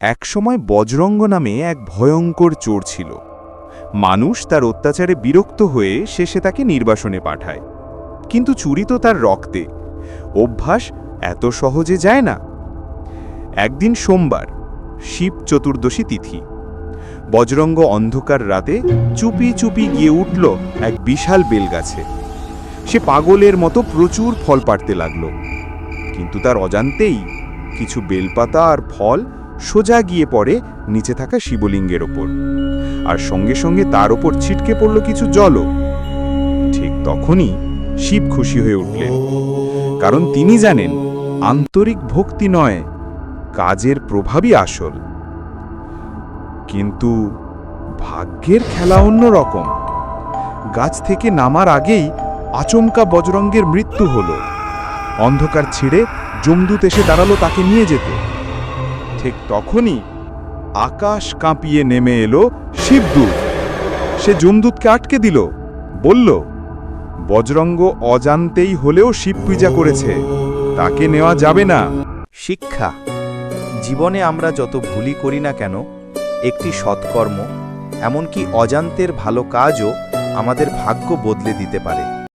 একসময় বজরঙ্গ নামে এক ভয়ঙ্কর চোর ছিল। মানুষ তার অত্যাচারে বিরক্ত হয়ে শেষে তাকে নির্বাসনে পাঠায়। কিন্তু চুরি তো তার রক্তে। অভ্যাস এত সহজে যায় না। একদিন সোমবার, শিব চতুর্দশী তিথি। বজরঙ্গ অন্ধকার রাতে চুপি চুপি গিয়ে উঠল এক বিশাল বেলগাছে। সে পাগলের মতো প্রচুর ফল পাড়তে লাগল। কিন্তু তার অজান্তেই কিছু বেলপাতা আর ফল সোজা গিয়ে পড়ে নিচে থাকা শিবলিঙ্গের ওপর। আর সঙ্গে সঙ্গে তার ওপর ছিটকে পড়ল কিছু জলও। ঠিক তখনই শিব খুশি হয়ে উঠলেন। কারণ তিনি জানেন, আন্তরিক ভক্তি নয়, কাজের প্রভাবই আসল। কিন্তু ভাগ্যের খেলা অন্য রকম। গাছ থেকে নামার আগেই আচমকা বজরঙ্গের মৃত্যু হলো। অন্ধকার ছিঁড়ে জমদূত এসে দাঁড়াল তাকে নিয়ে যেতে। ঠিক তখনই আকাশ কাঁপিয়ে নেমে এলো শিবদূত। সে যমদূতকে আটকে দিল, বলল, বজরঙ্গ অজান্তেই হলেও শিব পূজা করেছে, তাকে নেওয়া যাবে না। শিক্ষা, জীবনে আমরা যত ভুলই করি না কেন, একটি সৎকর্ম, এমনকি অজান্তের ভালো কাজও আমাদের ভাগ্য বদলে দিতে পারে।